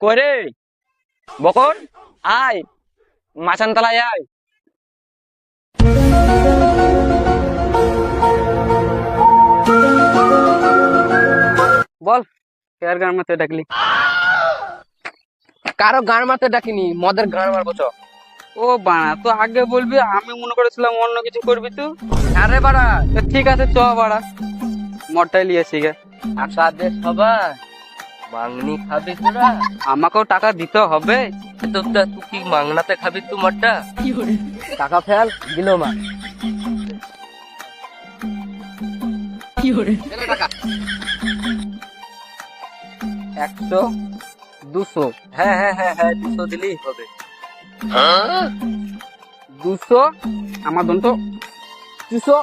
করে বকন আয়। মাচান তলায় আয়। বল কার গান মারতে ডাকলি? কারও গান মারতে ডাকিনি মদের গান মারবো চ। ও বাড়া তো আগে বলবি আমি মনে করেছিলাম অন্য কিছু করবি তুই? আরে বাড়া ঠিক আছে চ বাড়া। মরটাই লিয়েছি গে। আর দে সবাই। মাংনি খাবি তোরা? আমাকেও টাকা দিতে হবে। তো তুই কি মাংনাতে খাবি তুই মদটা টাকা ফেল দিল মা। একশো দুশো। হ্যাঁ হ্যাঁ হ্যাঁ হ্যাঁ দুশো দিলেই হবে। দুশো আমার দন্ত। দুশো।